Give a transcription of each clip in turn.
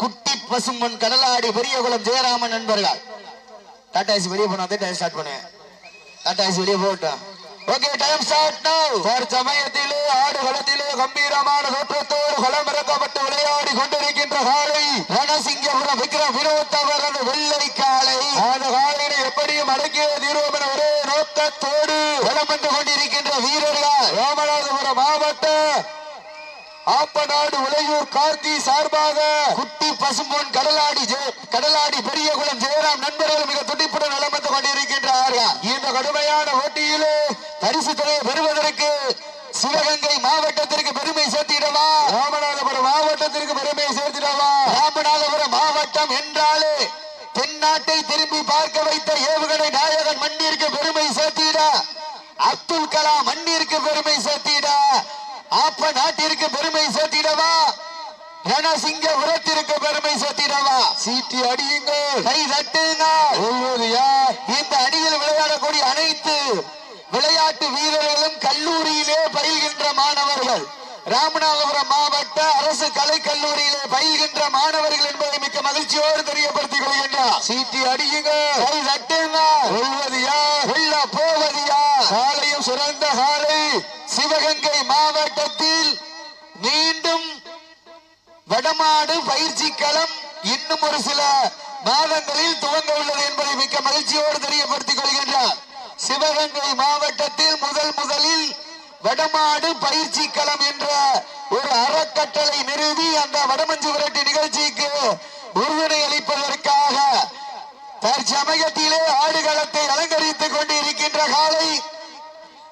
குட்டி பசும்பொன் கடலாடி பெரியகுளம் ஜெயராமன் நண்பர்கள் டாடா வெளியே போனா டைம் ஸ்டார்ட் பண்ணுவேன். டாடா வெளியே போட்டோம் ஓகே டைம் ஸ்டார்ட் நவ் ஒரு சமயத்திலே ஆடு களத்திலே கம்பீரமான தோற்றத்தோடு களமிறக்கப்பட்டு விளையாடி கொண்டிருக்கின்ற காலை ரணசிங்கபுரம் விக்ரம் வினோத்தவர் அந்த வெள்ளை காலை. அந்த காலையினை எப்படியும் அடக்கிய தீர்வோம் என ஒரே நோக்கத்தோடு வலம் கொண்டிருக்கின்ற வீரர்கள் ராமநாதபுரம் மாவட்ட ஆப்பநாடு உலையூர் கார்த்தி சார்பாக குட்டி பசும்பொன் கடலாடி கடலாடி பெரியகுளம் ஜெயராம் நண்பர்கள் மிக துடிப்புடன் நலம் வந்து கொண்டிருக்கின்றார்கள் இந்த கடுமையான போட்டியிலே பரிசு தொகையை பெறுவதற்கு சிவகங்கை மாவட்டத்திற்கு பெருமை சேர்த்திடவா? ராமநாதபுரம் மாவட்டத்திற்கு பெருமை சேர்த்திடவா? ராமநாதபுரம் மாவட்டம் என்றாலே தென்னாட்டை திரும்பி பார்க்க வைத்த ஏவுகணை நாயகன் மண்ணிற்கு பெருமை சேர்த்திட அப்துல் கலாம் மண்ணிற்கு பெருமை சேர்த்திட ஆப்ப நாட்டிற்கு பெருமை சேர்த்திடவா ரணசிங்கபுரத்திற்கு பெருமை சேர்த்திடவா சீட்டி அடியுங்கள். கை இந்த அணியில் விளையாடக்கூடிய அனைத்து விளையாட்டு வீரர்களும் கல்லூரியிலே பயில்கின்ற மாணவர்கள். ராமநாதபுரம் மாவட்ட அரசு கலை கல்லூரியிலே பயில்கின்ற மாணவர்கள் என்பதை மிக்க மகிழ்ச்சியோடு தெரியப்படுத்திக் கொள்கின்றார். சீட்டி அடியுங்கள். கை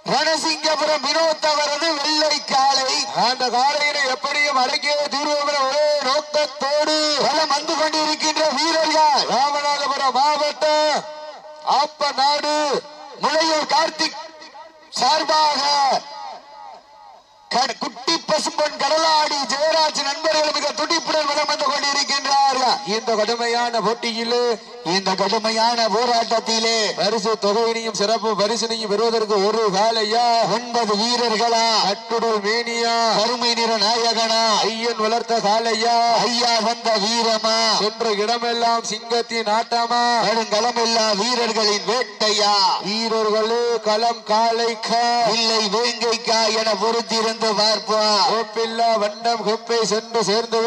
ரணசிங்கபுரம் வினோத் அவரது வெள்ளை காலை. அந்த காலையினை எப்படியும் அடக்கிய தீர்வோம் என ஒரே நோக்கத்தோடு வலம் வந்து கொண்டிருக்கின்ற வீரர்கள். ராமநாதபுரம் மாவட்ட ஆப்ப நாடு முளையூர் கார்த்திக் சார்பாக கட- குட்டி பசும்பொன் கடலாடி ஜெயராஜ் நண்பர்கள் மிக துடிப்புடன் வலம் வந்து கொண்டிருக்கின்றார்கள் இந்த கடுமையான போட்டியிலே இந்த கடுமையான போராட்டத்திலே பரிசு தொகையினையும் சிறப்பு பரிசினையும் பெறுவதற்கு ஒரு காலையா ஒன்பது வீரர்களா? கட்டுடல் மேனியா? கருமை நிற நாயகனா? ஐயன் வளர்த்த காலையா ஐயா வந்த வீரமா? சென்ற இடமெல்லாம் சிங்கத்தின் ஆட்டமா? நெடுங்களமில்லா வீரர்களின் வேட்டையா? வீரர்களே களம் காலைக்கா இல்லை வேங்கைக்கா என பொறுத்திருந்து பார்ப்போம். கோப்பில்லா வண்டம் கொப்பை சென்று சேர்ந்து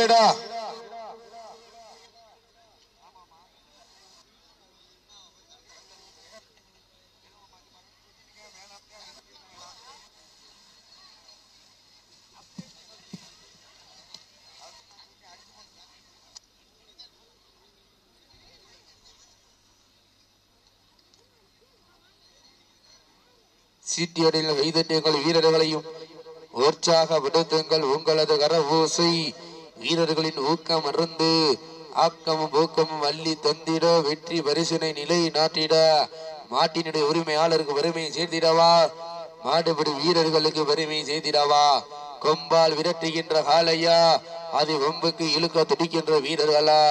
சீட்டியடில் சீட்டியடியில் வீரர்களையும். உற்சாக விடுத்துங்கள் உங்களது கரபூசை வீரர்களின் ஊக்கம் அருந்து ஆக்கமும் ஊக்கமும் அள்ளி தந்திட வெற்றி பரிசினை நிலை நாட்டிட. மாட்டினுடைய உரிமையாளருக்கு பெருமை சேர்த்திடவா? மாடுபடி வீரர்களுக்கு பெருமை செய்திடவா கொம்பால் விரட்டுகின்ற காலையா அது வம்புக்கு இழுக்க துடிக்கின்ற வீரர்களா?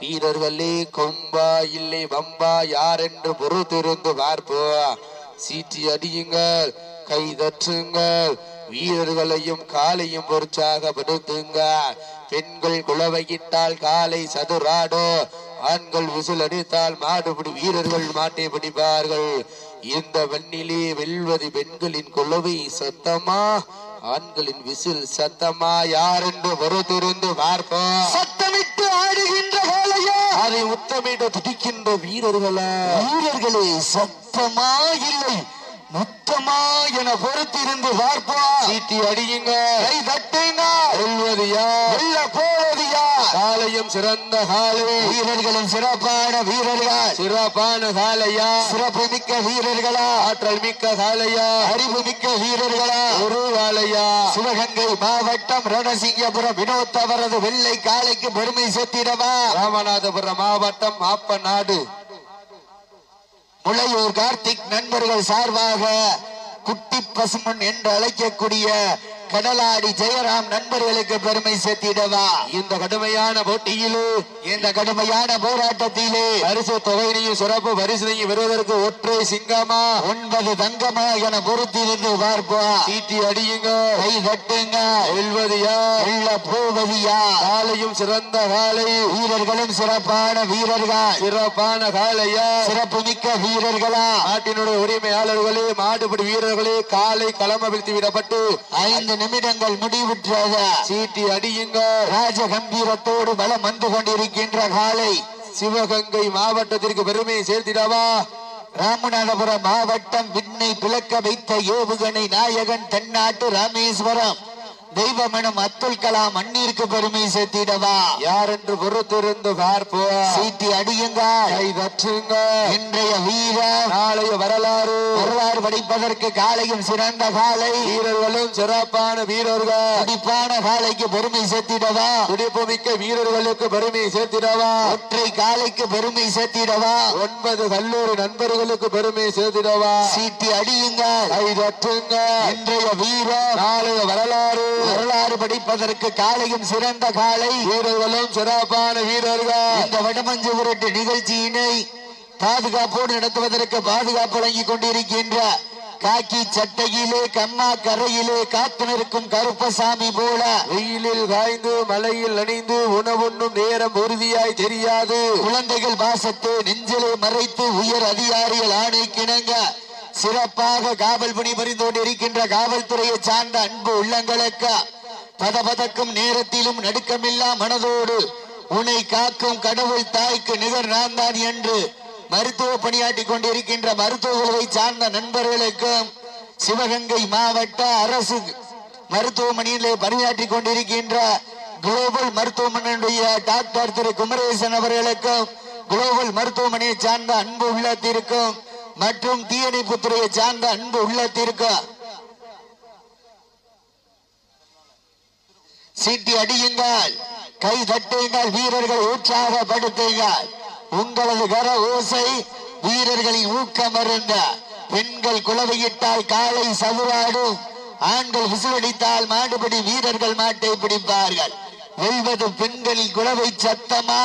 வீரர்களே கொம்பா இல்லை வம்பா யார் என்று பொறுத்திருந்து பார்ப்போம். சீட்டி அடியுங்கள் கை தற்றுங்கள் வீரர்களையும் காலையும் உற்சாகப்படுத்துங்க பெண்கள் குளவையிட்டால் காலை சதுராடோ ஆண்கள் விசில் அடித்தால் மாடுபிடி வீரர்கள் மாட்டை பிடிப்பார்கள். இந்த வண்ணிலே வெல்வது பெண்களின் குளவை சத்தமா ஆண்களின் விசில் சத்தமா? யார் என்று பொறுத்திருந்து பார்ப்போம். சத்தமிட்டு ஆடுகின்ற அதை உத்தமிட துடிக்கின்ற வீரர்களே? வீரர்களே சத்தமா இல்லை. மொத்தமா என பொறுத்திருந்து பார்ப்போம் சீட்டி அடியுங்க. கை தட்டுங்க வெல்வது யார் வெல்ல போவது யார் காலையும் சிறந்த காலை. வீரர்களும் சிறப்பான வீரர்கள். சிறப்பான காலையா. சிறப்பு மிக்க வீரர்களா. ஆற்றல் மிக்க காலையா. அறிவு மிக்க வீரர்களா. ஒரு காலையா. சிவகங்கை மாவட்டம் ரணசிங்கபுரம் வினோத் அவரது வெள்ளை காலைக்கு பெருமை சேர்த்திடவா. ராமநாதபுரம் மாவட்டம் ஆப்ப நாடு முளையூர் கார்த்திக் நண்பர்கள் சார்பாக குட்டி பசுமன் என்று அழைக்கக்கூடிய கடலாடி ஜெயராம் நண்பர்களுக்கு பெருமை சேர்த்திடவா? இந்த கடுமையான போட்டியிலே இந்த கடுமையான போராட்டத்திலே பரிசு தொகையினையும் சிறப்பு பரிசினையும் பெறுவதற்கு ஒற்றை சிங்கமா? ஒன்பது தங்கமா என பொறுத்திருந்து பார்ப்போம் சீட்டி அடியுங்க. கை தட்டுங்க. வெல்வதியா? உள்ள போவதியா காலையும் சிறந்த காலை. வீரர்களும் சிறப்பான வீரர்கள். சிறப்பான காலையா? சிறப்பு மிக்க வீரர்களா? நாட்டினுடைய உரிமையாளர்களே மாடுபிடி வீரர்களே காலை களமபிழ்த்தி விடப்பட்டு ஐந்து நிமிடங்கள் முடிவுற்றது சீட்டி அடியுங்க ராஜ கம்பீரத்தோடு பலம் வந்து கொண்டிருக்கின்ற காலை சிவகங்கை மாவட்டத்திற்கு பெருமையை சேர்த்திடவா? ராமநாதபுரம் மாவட்டம் விண்ணை பிளக்க வைத்த ஏவுகணை நாயகன் தென்னாட்டு ராமேஸ்வரம். தெய்வமனம் அப்துல் கலாம் அண்ணீருக்கு பெருமை சேர்த்திடவா? யார் என்று பொறுத்திருந்து பார்ப்போம் சீட்டி அடியுங்கள். கை இன்றைய வீரம் நாளைய வரலாறு. வரலாறு படிப்பதற்கு காலையும் சிறந்த காலை. வீரர்களும் சிறப்பான வீரர்கள். துடிப்பான காலைக்கு பெருமை சேர்த்திடவா? துடிப்பு மிக்க வீரர்களுக்கு பெருமை சேர்த்திடவா? ஒற்றை காலைக்கு பெருமை சேர்த்திடவா? ஒன்பது கல்லூரி நண்பர்களுக்கு பெருமை சேர்த்திடவா? சீட்டி அடியுங்கள். கை தற்றுங்க இன்றைய வீரம் நாளைய வரலாறு. வரலாறு படிப்பதற்கு காலையும் சிறந்த காலை. வீரர்களும் சிறப்பான வீரர்கள். இந்த வடமஞ்சு உருட்டு நிகழ்ச்சியினை பாதுகாப்போடு நடத்துவதற்கு பாதுகாப்பு வழங்கிக் கொண்டிருக்கின்ற காக்கி சட்டையிலே கம்மா கரையிலே காத்து நிற்கும் கருப்பசாமி போல. வெயிலில் காய்ந்து மலையில் நனைந்து உணவுண்ணும் நேரம் உறுதியாய் தெரியாது. குழந்தைகள் பாசத்தை நெஞ்சிலே மறைத்து உயர் அதிகாரிகள் ஆணைக்கிணங்க சிறப்பாக காவல் பணி புரிந்து கொண்டிருக்கின்ற காவல்துறையை சார்ந்த அன்பு உள்ளங்களுக்கு பதபதக்கும் நேரத்திலும் நடுக்கமில்லா மனதோடு உன்னை காக்கும் கடவுள் தாய்க்கு நிகர் நான்தான் என்று மருத்துவ பணியாற்றி கொண்டிருக்கின்ற மருத்துவர்களை சார்ந்த நண்பர்களுக்கும் சிவகங்கை மாவட்ட அரசு மருத்துவமனையிலே பணியாற்றி கொண்டிருக்கின்ற குளோபல் மருத்துவமனையுடைய டாக்டர் திரு குமரேசன் அவர்களுக்கும் குளோபல் மருத்துவமனையை சார்ந்த அன்பு உள்ளத்திற்கும் மற்றும் தீயணைப்பு துறையை சார்ந்த அன்பு உள்ளத்திற்கும் சீட்டி அடியுங்கள் கை தட்டுங்கள் வீரர்கள் உற்சாகப்படுத்துங்கள். உங்களது கர ஓசை வீரர்களின் ஊக்கம் அருந்த. பெண்கள் குளவையிட்டால் காலை சதுராடும் ஆண்கள் விசிலடித்தால் மாடுபடி வீரர்கள் மாட்டை பிடிப்பார்கள். வெல்வது பெண்களின் குளவை சத்தமா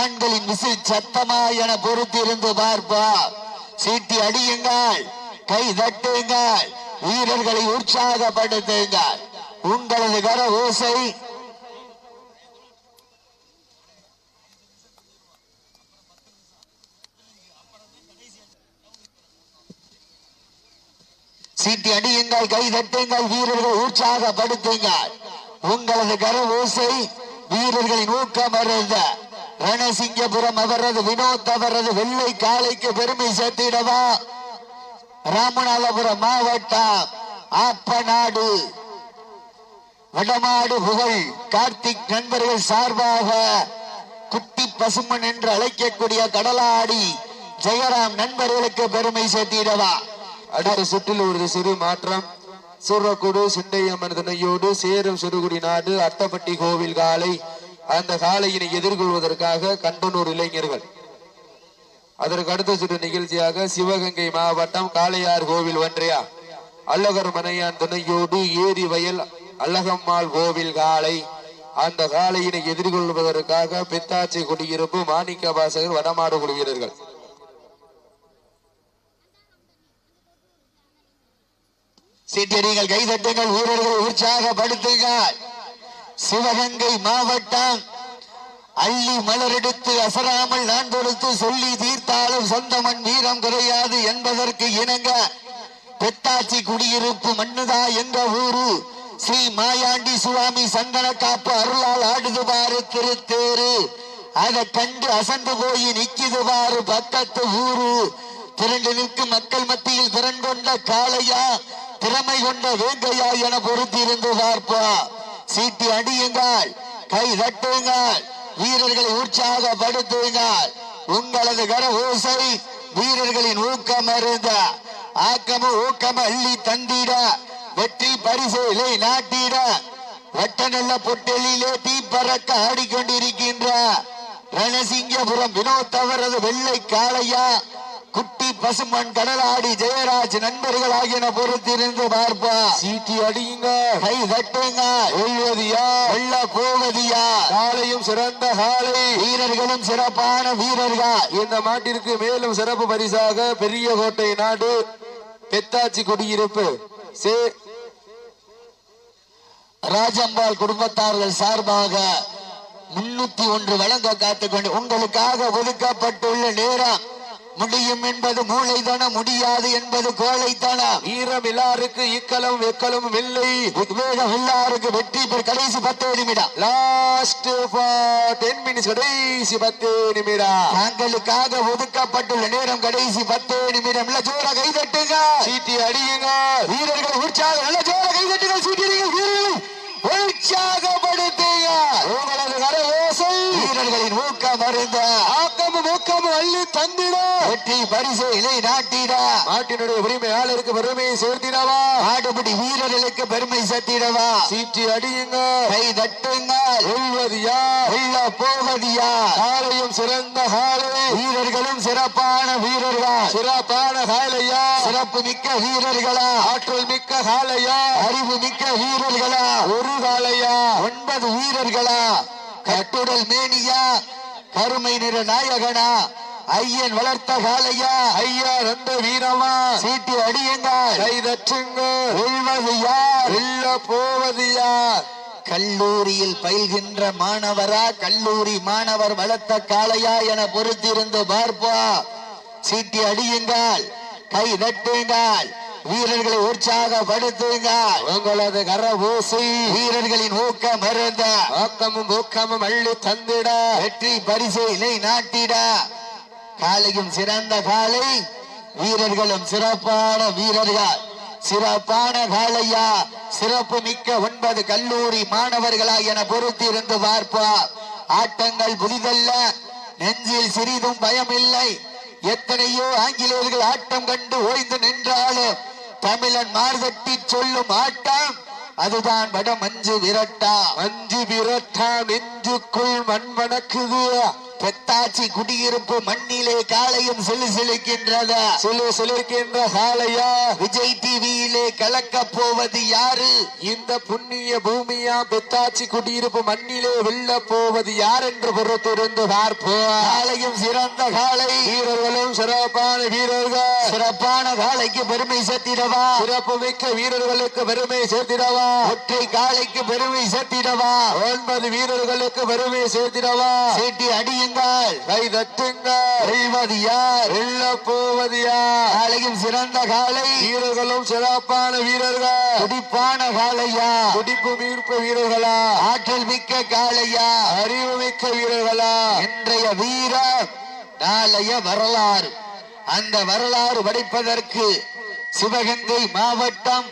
ஆண்களின் விசில் சத்தமா என பொறுத்திருந்து பார்ப்போம். சீட்டி அடியுங்கள் கை தட்டுங்கள் வீரர்களை உற்சாகப்படுத்துங்கள். உங்களது கர ஓசை. சீட்டி அடியுங்கள் கை தட்டுங்கள் வீரர்கள் உற்சாகப்படுத்துங்கள். உங்களது கர ஓசை வீரர்களின் ஊக்கம் அருந்த ரணசிங்கபுரம் அவரது வினோத் அவரது வெள்ளை காலைக்கு பெருமை சேர்த்திடவா? ராமநாதபுரம் மாவட்டம் ஆப்பநாடு. வடமாடு புகழ் கார்த்திக் நண்பர்கள் சார்பாக குட்டி பசுமன் என்று அழைக்கக்கூடிய கடலாடி ஜெயராம் நண்பர்களுக்கு பெருமை சேர்த்திடவா? அடுத்த சுற்றில் ஒரு சிறு மாற்றம். சூரக்குடு சிண்டையம்மன் துணையோடு சேரும் சிறுகுடி நாடு அட்டப்பட்டி கோவில் காலை அந்த சாலையினை எதிர்கொள்வதற்காக கண்டனூர் இளைஞர்கள். அதற்கு அடுத்த சுற்று நிகழ்ச்சியாக சிவகங்கை மாவட்டம் காளையார் கோவில் ஒன்றியா அல்லகர் மனையான் துணையோடு ஏரி வயல் அல்லகம்மாள் கோவில் காலை அந்த காலையினை எதிர்கொள்வதற்காக பித்தாச்சி குடியிருப்பு மாணிக்க வாசகர் வடமாடு குழு வீரர்கள். கைதட்டுங்கள் வீரர்களை உற்சாகப்படுத்துங்கள். சிவகங்கை மாவட்டம். அள்ளி மலரெடுத்து அசராமல் நான் தொடுத்து சொல்லி தீர்த்தாலும் சொந்தமன் வீரம் குறையாது என்பதற்கு இணங்க பெத்தாச்சி குடியிருப்பு மண்ணுதா என்ற ஊரு? ஸ்ரீ மாயாண்டி சுவாமி சந்தன காப்பு அருளால் ஆடுது பாரு திருத்தேரு அதை கண்டு அசந்து போய் நிக்குது பாரு பக்கத்து ஊரு. திரண்டு நிற்கும் மக்கள் மத்தியில் திறன் கொண்ட காளையா? திறமை கொண்ட வேங்கையா என பொறுத்திருந்து பார்ப்பா. சீட்டி அடியுங்கள் கை தட்டுங்கள் வீரர்களை உற்சாகப்படுத்துங்கள். உங்களது கர ஓசை வீரர்களின் ஊக்கம் அருந்த ஆக்கமும் ஊக்கம் அள்ளி தந்திட வெற்றி பரிசையிலே நாட்டிட வட்டநல்ல பொட்டலிலே தீ பறக்க ஆடிக்கொண்டிருக்கின்ற ரணசிங்கபுரம் வினோத் அவரது வெள்ளை காளையா குட்டி பசுமன் கடலாடி ஜெயராஜ் நண்பர்கள் ஆகியன பொறுத்திருந்து பார்ப்பா. சீட்டி அடியுங்க. கை தட்டுங்க. வெல்வதியா வெள்ள போவதியா காலையும் சிறந்த காலை வீரர்களும் சிறப்பான வீரர்கள். இந்த மாட்டிற்கு மேலும் சிறப்பு பரிசாக பெரிய கோட்டை நாடு பெத்தாச்சி குடியிருப்பு. சே ராஜம்பாள் குடும்பத்தார்கள் சார்பாக முன்னூத்தி ஒன்று வழங்க காத்துக்கொண்டு உங்களுக்காக ஒதுக்கப்பட்டுள்ள நேரம். முடியும் என்பது மூளைதான முடியாது என்பது கோழைத்தனம் வீரம் எல்லாருக்கு இக்கலும் வெக்கலும் இல்லை. உத்வேகம் எல்லாருக்கு வெற்றி பெற கடைசி பத்து நிமிடம். லாஸ்ட் டென் மினிட்ஸ் கடைசி பத்து நிமிடம். தாங்களுக்காக ஒதுக்கப்பட்டுள்ள நேரம் கடைசி பத்து நிமிடம். இல்ல ஜோர கை தட்டுங்க சீட்டி அடியுங்க. வீரர்கள் உற்சாகம். நல்ல ஜோர கை தட்டுங்க சீட்டிடுங்க வீரர்கள் வீரர்களின் ஊக்கம் அறிந்த ஆக்கம் ஊக்கம் அள்ளி தந்திட. வெற்றி பரிசு இலை நாட்டிட. நாட்டினுடைய உரிமையாளருக்கு பெருமையை சேர்த்திடவா? ஆடுபடி வீரர்களுக்கு பெருமை சேர்த்திடவா? சீட்டி அடியுங்க. கை தட்டுங்க. வெல்வது யார்? வெல்ல போவது யார்? காலையும் சிறந்த காலை. வீரர்களும் சிறப்பான வீரர்கள். சிறப்பான காலையா? சிறப்பு மிக்க வீரர்களா? ஆற்றல் மிக்க காலையா? அறிவு மிக்க வீரர்களா? ஒரு காலையா? ஒன்பது வீரர்களா? கட்டுடல் மேனியா கருமை நிற நாயகனா ஐயன் வளர்த்த காலையா ஐயா ரெண்ட வீரமா சீட்டி அடியுங்கள் கைதற்றுங்க வெல்வது யார் வெல்ல போவது யார்? கல்லூரியில் பயில்கின்ற மாணவரா கல்லூரி மாணவர் வளர்த்த காளையா என பொறுத்திருந்து பார்ப்பா சீட்டி அடியுங்கள் கை தட்டுங்கள் வீரர்களை உற்சாகப்படுத்துங்க. உங்களது கர வீரர்களின் ஊக்கம் மருந்த ஆக்கமும் ஊக்கமும் அள்ளி தந்திட. வெற்றி பரிசு இலை நாட்டிட. காலையும் சிறந்த காலை. வீரர்களும் சிறப்பான வீரர்கள். சிறப்பான காலையா. சிறப்பு மிக்க ஒன்பது கல்லூரி மாணவர்களா என பொறுத்திருந்து பார்ப்பா ஆட்டங்கள் புதிதல்ல. நெஞ்சில் சிறிதும் பயமில்லை. எத்தனையோ ஆங்கிலேயர்கள் ஆட்டம் கண்டு ஓய்ந்து நின்றாலும் தமிழன் மார்கட்டி சொல்லும் ஆட்டம் அதுதான் வட மஞ்சு விரட்டா. மஞ்சு விரட்டா நெஞ்சுக்குள் மண் வணக்குது. பெத்தாச்சி குடியிருப்பு மண்ணிலே காலையும் சிலு சிலுக்கின்றது சிலு சிலுக்கின்ற காலையா விஜய் டிவியிலே கலக்க போவது யாரு? இந்த புண்ணிய பூமியா? பெத்தாச்சி குடியிருப்பு மண்ணிலே வெல்ல போவது யார் என்று பொறுத்திருந்து பார்ப்போம். காலையும் சிறந்த காலை வீரர்களும் சிறப்பான வீரர்கள். சிறப்பான காலைக்கு பெருமை சேர்த்திடவா? சிறப்பு மிக்க வீரர்களுக்கு பெருமை சேர்த்திடவா? ஒற்றை காலைக்கு பெருமை சேர்த்திடவா? ஒன்பது வீரர்களுக்கு பெருமை சேர்த்திடவா? சீட்டி அடியின் கை தட்டுங்க வெல்வது யார் வெல்ல போவது யார் காலையும் சிறந்த காலை. வீரர்களும் சிறப்பான வீரர்கள். துடிப்பான காலையா. துடிப்பு மீட்பு வீரர்களா. ஆற்றல் மிக்க காளையா அறிவு மிக்க வீரர்களா. இன்றைய வீரர் நாளைய வரலாறு. அந்த வரலாறு படைப்பதற்கு சிவகங்கை மாவட்டம்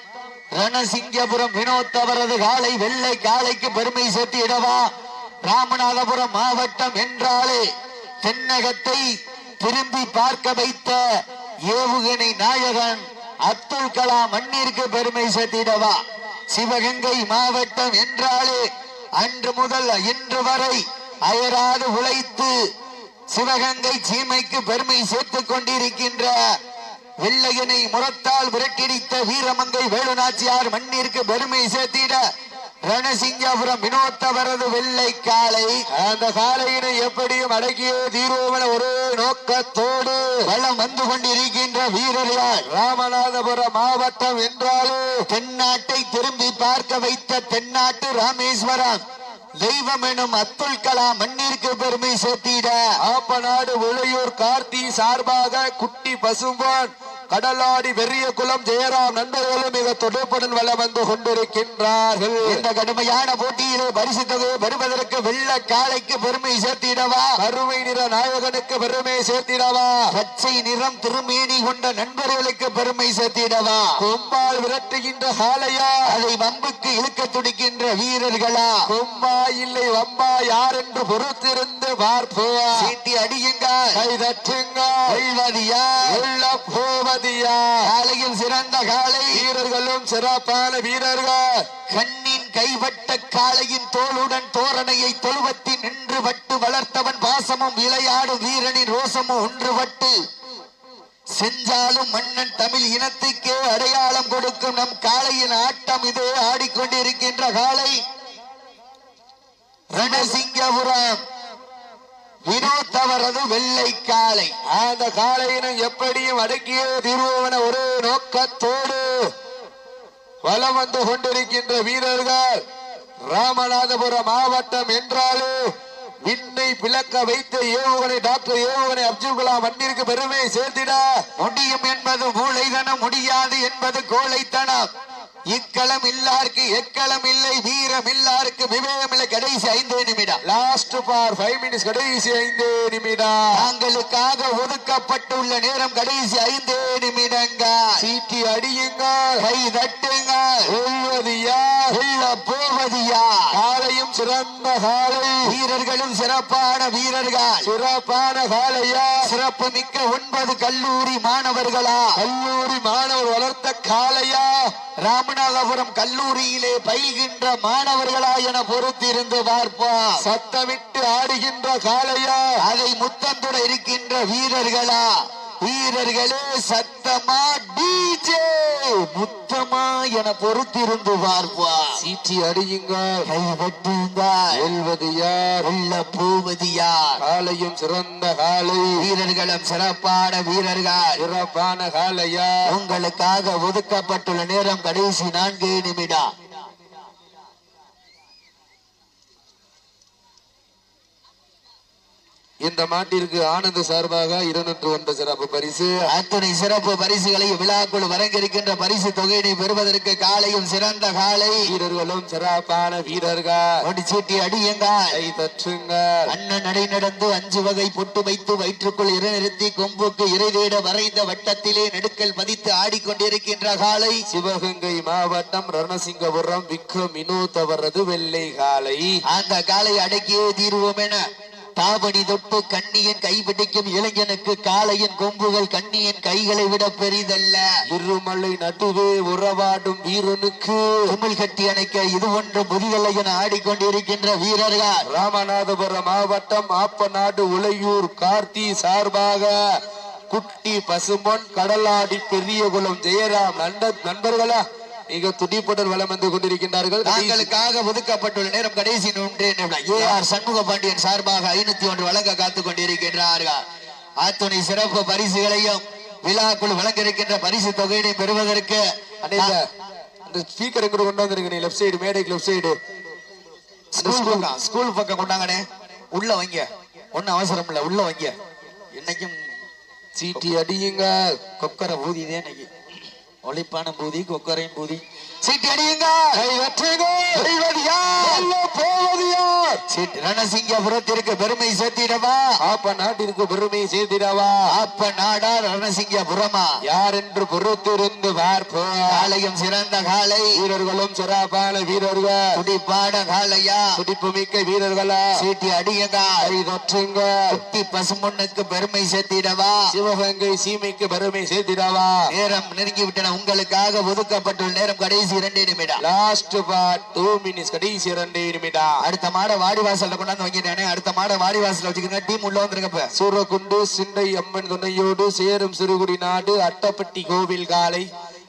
ரணசிங்கபுரம் வினோத் அவரது காலை வெள்ளை காலைக்கு பெருமை சேர்த்திடவா ராமநாதபுரம் மாவட்டம் என்றாலே தென்னகத்தை திரும்பி பார்க்க வைத்த ஏவுகணை நாயகன் அப்துல் கலாம் மண்ணிற்கு பெருமை சேர்த்திடவா? சிவகங்கை மாவட்டம் என்றாலே அன்று முதல் இன்று வரை அயராது உழைத்து சிவகங்கை சீமைக்கு பெருமை சேர்த்துக் கொண்டிருக்கின்ற வெள்ளையனை முரத்தால் விரட்டிடித்த வீரமங்கை வேலுநாச்சியார் மண்ணிற்கு பெருமை சேர்த்திட ரணசிங்கபுரம் வினோத்தவரது வெள்ளை காலை அந்த காலையினை எப்படியும் அடக்கியே தீர்வோமென ஒரே நோக்கத்தோடு வளம் வந்து கொண்டிருக்கின்ற வீரர்கள் ராமநாதபுரம் மாவட்டம் என்றாலே தென்னாட்டை திரும்பி பார்க்க வைத்த தென்னாட்டு ராமேஸ்வரம். தெய்வம் எனும் அப்துல் கலாம் மண்ணிற்கு பெருமை சேர்த்திட. ஆப்பநாடு உளையூர் கார்த்தி சார்பாக குட்டி பசும்பான் கடலாடி வெறிய குளம் ஜெயராம் நண்பர்களும் மிக தொடர்புடன் வளம் வந்து கொண்டிருக்கின்றார்கள். இந்த கடுமையான போட்டியிலே பரிசு தொகை வருவதற்கு வெள்ள காளைக்கு பெருமை சேர்த்திடவா? கருமை நிற நாயகனுக்கு பெருமை சேர்த்திடவா? பச்சை நிறம் திருமேனி கொண்ட நண்பர்களுக்கு பெருமை சேர்த்திடவா? கொம்பால் விரட்டுகின்ற காளையா? அதை வம்புக்கு இழுக்க துடிக்கின்ற வீரர்களா? கொம்பா இல்லை வம்பா யார் என்று பொறுத்திருந்து பார்ப்போம். சீட்டி அடியுங்கள். கை தட்டுங்க வெல்வது யார்? உள்ள காலையில் சிறந்த காலை. வீரர்களும் சிறப்பான வீரர்கள். கண்ணின் கைவட்ட காளையின் தோளுடன் தோரணையை தொழுவத்தில் நின்று வட்டு வளர்த்தவன் பாசமும் விளையாடும் வீரனின் ரோசமும் ஒன்றுபட்டு செஞ்சாலும் மன்னன் தமிழ் இனத்துக்கே அடையாளம் கொடுக்கும் நம் காளையின் ஆட்டம் இது ஆடிக்கொண்டிருக்கின்ற காளை. ரணசிங்கபுரம். தவறது வெள்ளை காலை அந்த காலையினை எப்படியும் அடக்கிய திருவோவன ஒரு நோக்கத்தோடு வலம் வந்து கொண்டிருக்கின்ற வீரர்கள் ராமநாதபுரம் மாவட்டம் என்றாலே விண்ணை பிளக்க வைத்த ஏவுகணை டாக்டர் ஏவுகணை அப்துல் கலாம் மண்ணிற்கு பெருமை சேர்த்திட முடியும் என்பது மூளைதனம் முடியாது என்பது கோழைத்தனம். இக்களம் இல்லாருக்கு எக்களம் இல்லை வீரம் இல்லாருக்கு விவேகம் இல்லை கடைசி ஐந்து நிமிடம். லாஸ்ட் பார் ஃபைவ் மினிட்ஸ் கடைசி ஐந்து நிமிடம். தாங்களுக்காக ஒதுக்கப்பட்டுள்ள நேரம் கடைசி ஐந்து நிமிடங்க சீட்டி அடியுங்க கை தட்டுங்க வெல்வது யார்? வெல்ல போவது யார்? காலையும் சிறந்த காலை. வீரர்களும் சிறப்பான வீரர்கள். சிறப்பான காலையா? சிறப்பு மிக்க ஒன்பது கல்லூரி மாணவர்களா? கல்லூரி மாணவர் வளர்த்த காலையா? ராம ராமநாதபுரம் கல்லூரியிலே பயில்கின்ற மாணவர்களா என பொறுத்திருந்து பார்ப்போம் சத்தமிட்டு ஆடுகின்ற காளையா அதை முத்தந்துட இருக்கின்ற வீரர்களா? வீரர்களே சத்தமா டிஜே முத்தமா என பொறுத்திருந்து பார்ப்போம். சீட்டி அடியுங்கள். கை வெட்டுங்கள். வெல்வது யார் போவது யார் காலையும் சிறந்த காலை. வீரர்களும் சிறப்பான வீரர்கள். சிறப்பான காளையா உங்களுக்காக ஒதுக்கப்பட்டுள்ள நேரம் கடைசி நான்கு நிமிடம். இந்த மாட்டிற்கு ஆனந்த சார்பாக இருநூற்று ஒன்று சிறப்பு பரிசு. அத்துணை சிறப்பு பரிசுகளை விழாக்குள் வழங்கியிருக்கின்ற பரிசு தொகையினை பெறுவதற்கு காலையும் சிறந்த காலை. வீரர்களும் சிறப்பான வீரர்கள். ஒடி சீட்டி அடியுங்கள். கை தற்றுங்கள் அண்ணன் நடை நடந்து அஞ்சு வகை பொட்டு வைத்து வயிற்றுக்குள் இரு நிறுத்தி கொம்புக்கு இறை தேட வரைந்த வட்டத்திலே நெடுக்கல் பதித்து ஆடிக்கொண்டிருக்கின்ற காலை. சிவகங்கை மாவட்டம் ரணசிங்கபுரம் விக்ரம் வினோத் அவரது வெள்ளை காலை. அந்த காலை அடக்கியே தீருவோம் என தாபடி தொட்டு கண்ணியின் கைப்பிடிக்கும் இளைஞனுக்கு காளையின் கொம்புகள் கண்ணியின் கைகளை விட பெரிதல்ல. இருமலை நடுவே உறவாடும் வீரனுக்கு குமிழ் கட்டி அணைக்க இது ஒன்று புதிதல்ல என ஆடிக்கொண்டிருக்கின்ற வீரர்கள். ராமநாதபுரம் மாவட்டம் ஆப்பநாடு உளையூர் கார்த்தி சார்பாக குட்டி பசும்பொன் கடலாடி பெரியகுளம் ஜெயராம் நண்ப நண்பர்களா? மிக துடிப்புடன் வலம் வந்து கொண்டிருக்கின்றார்கள். தாங்களுக்காக ஒதுக்கப்பட்டுள்ள நேரம் கடைசி ஒன்றே நிமிடம் ஏ ஆர் சண்முக பாண்டியன் சார்பாக ஐநூத்தி ஒன்று வழங்க காத்துக் கொண்டிருக்கின்றார்கள். அத்துணை சிறப்பு பரிசுகளையும் விழாக்குள் வழங்க இருக்கின்ற பரிசு தொகையினை பெறுவதற்கு இந்த ஸ்பீக்கர் எங்க கொண்டு வந்திருக்க நீ லெஃப்ட் சைடு மேடைக்கு லெஃப்ட் சைடு ஸ்கூல் பக்கம் கொண்டாங்கண்ணே. உள்ள வைங்க. ஒன்னும் அவசரம் இல்ல. உள்ள வைங்க. இன்னைக்கும் சீட்டி அடியுங்க. கொக்கரை பூதிதே இன்னைக்கு. ஒளிப்பான பூதி கொக்கரையும் பூதி சீட்டு அடியுங்க வெல்வது யார்? போவது யார் சீட்டு ரணசிங்கபுரத்திற்கு பெருமை சேர்த்திடவா. ஆப்ப நாட்டிற்கு பெருமை செய்திடவா அப்ப நாடா ரணசிங்கபுரமா. யார் என்று பொறுத்திருந்து பார்ப்போம். காலையும் சிறந்த காலை. வீரர்களும் சிறப்பான வீரர்கள். துடிப்பான காலையா. துடிப்பு மிக்க வீரர்களா. சீட்டி அடியுங்க. கை தொற்றுங்க. குட்டி பசும்பொண்ணுக்கு பெருமை சேர்த்திடவா. சிவகங்கை சீமைக்கு பெருமை சேர்த்திடவா. நேரம் நெருங்கி விட்டன உங்களுக்காக ஒதுக்கப்பட்டுள்ள நேரம் கடைசி இரண்டே நிமிடம். லாஸ்ட் பார்ட் டூ மினிட்ஸ் கடைசி இரண்டே நிமிடம். அடுத்த மாட வாடி வாசல்ல கொண்டாந்து வைக்கிட்டானே அடுத்த மாட வாடி வாசல்ல வச்சுக்கிறேன் டீம் உள்ள வந்துருங்க சூரக்குண்டு சிண்டை அம்மன் துணையோடு சேரும் சிறுகுடி நாடு அட்டப்பட்டி கோவில் காலை.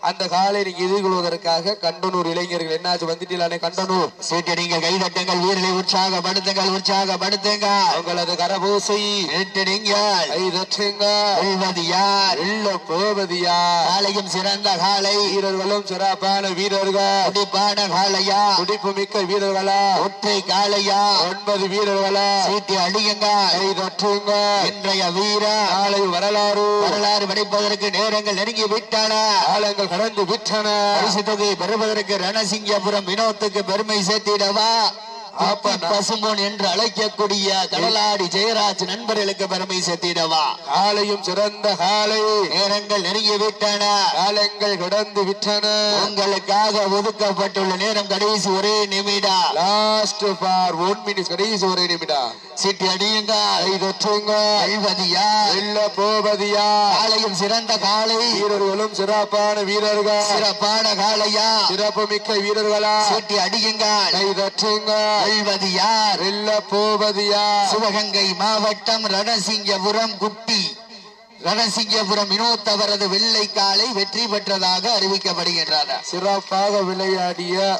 அந்த காலை நீங்க எதிர்கொள்வதற்காக கண்டனூர் இளைஞர்கள் என்னாச்சு? வந்துட்டீங்களானே கண்டனூர். சீட்டடிங்க கை தட்டுங்கள் வீரரை உற்சாகப்படுத்துங்கள் உற்சாகப்படுத்துங்க உங்களது கரபூசை. சீட்டடிங்கள் கை தற்றுங்க வெல்வது யார்? போவது யார்? காலையும் சிறந்த காலை. வீரர்களும் சிறப்பான வீரர்கள். துடிப்பான காலையா? துடிப்பு மிக்க வீரர்களா? ஒற்றை காலையா? ஒன்பது வீரர்களா? சீட்டி அடியுங்க கை தற்றுங்க இன்றைய வீரர். நாளை வரலாறு. வரலாறு படைப்பதற்கு நேரங்கள் நெருங்கி விட்டன காலங்கள் கடந்து விட்டன பரிசு தொகை பெறுவதற்கு ரணசிங்கபுரம் வினோத்துக்கு பெருமை சேர்த்திடவா? அப்ப பசும்பொன் என்று அழைக்கக்கூடிய கடலாடி ஜெயராஜ் நண்பர்களுக்கு பெருமை சேர்த்திடவா? காலையும் சிறந்த காலை. நேரங்கள் நெருங்கி விட்டன. காலங்கள் கடந்து விட்டன. உங்களுக்காக ஒதுக்கப்பட்டுள்ள நேரம் கடைசி ஒரே நிமிடம். லாஸ்ட் ஃபார் ஒன் மினிட்ஸ் கடைசி ஒரே நிமிடம். சீட்டி அடியுங்க தொற்றுங்க வெல்வது யார் வெல்ல போவது யார் காலையும் சிறந்த காலை. வீரர்களும் சிறப்பான வீரர்கள். சிறப்பான காலையா? சிறப்பு மிக்க வீரர்களா? சீட்டி அடியுங்க கை தற்றுங்க வெல்வது யார் வெல்ல போவது யார் சிவகங்கை மாவட்டம் ரணசிங்கபுரம் குட்டி. ரணசிங்கபுரம் வினோத் அவரது வெள்ளை காலை வெற்றி பெற்றதாக அறிவிக்கப்படுகின்றன. சிறப்பாக விளையாடிய